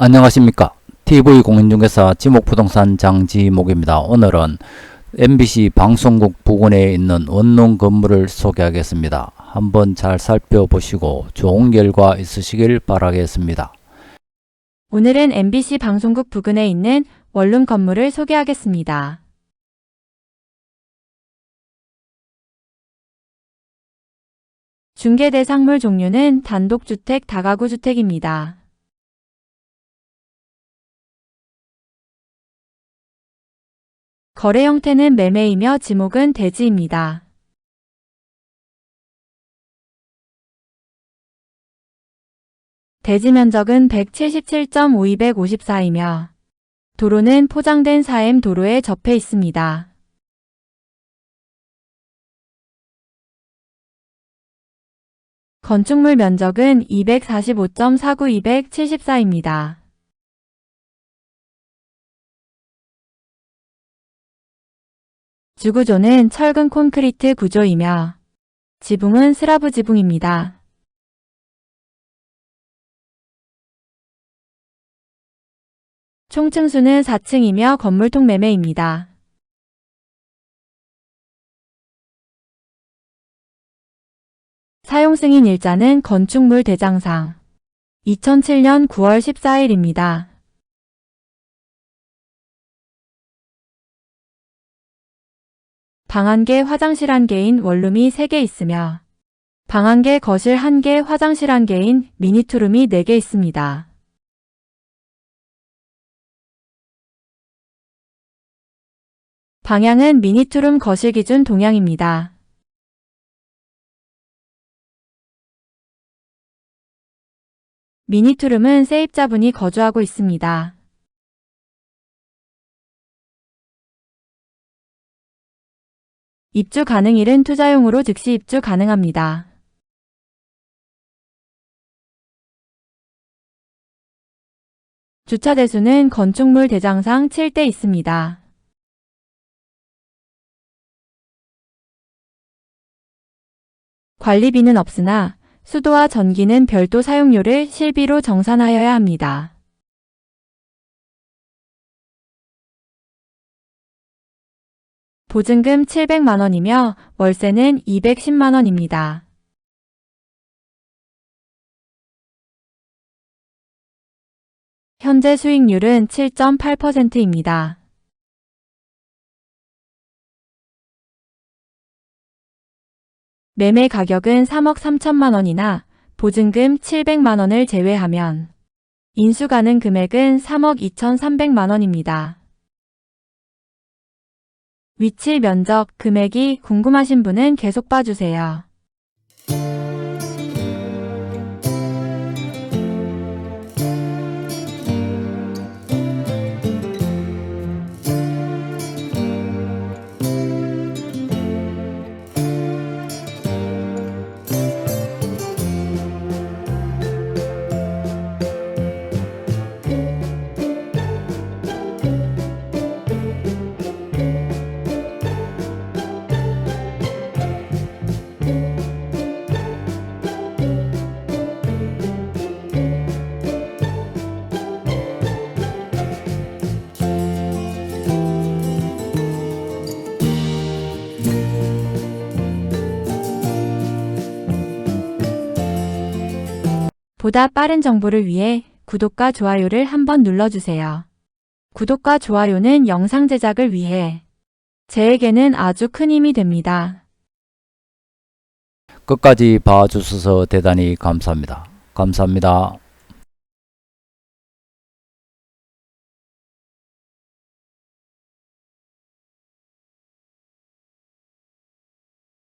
안녕하십니까. TV공인중개사 지목부동산 장지목입니다. 오늘은 MBC 방송국 부근에 있는 원룸 건물을 소개하겠습니다. 한번 잘 살펴보시고 좋은 결과 있으시길 바라겠습니다. 오늘은 MBC 방송국 부근에 있는 원룸 건물을 소개하겠습니다. 중개 대상물 종류는 단독주택, 다가구 주택입니다. 거래 형태는 매매이며 지목은 대지입니다. 대지 면적은 177.5254이며 도로는 포장된 4M 도로에 접해 있습니다. 건축물 면적은 245.49-274입니다. 주구조는 철근 콘크리트 구조이며 지붕은 스라브 지붕입니다. 총 층수는 4층이며 건물 통 매매입니다. 사용 승인 일자는 건축물 대장상 2007년 9월 14일입니다. 방 1개, 화장실 1개인 원룸이 3개 있으며 방 1개, 거실 1개, 화장실 1개인 미니투룸이 4개 있습니다. 방향은 미니투룸 거실 기준 동향입니다. 미니투룸은 세입자분이 거주하고 있습니다. 입주 가능일은 투자용으로 즉시 입주 가능합니다. 주차 대수는 건축물 대장상 7대 있습니다. 관리비는 없으나 수도와 전기는 별도 사용료를 실비로 정산하여야 합니다. 보증금 700만 원이며 월세는 210만 원입니다. 현재 수익률은 7.8%입니다. 매매 가격은 3억 3천만 원이나 보증금 700만 원을 제외하면 인수 가능 금액은 3억 2,300만 원입니다. 위치, 면적, 금액이 궁금하신 분은 계속 봐주세요. 보다 빠른 정보를 위해 구독과 좋아요를 한번 눌러주세요. 구독과 좋아요는 영상 제작을 위해 제에게는 아주 큰 힘이 됩니다. 끝까지 봐주셔서 대단히 감사합니다. 감사합니다.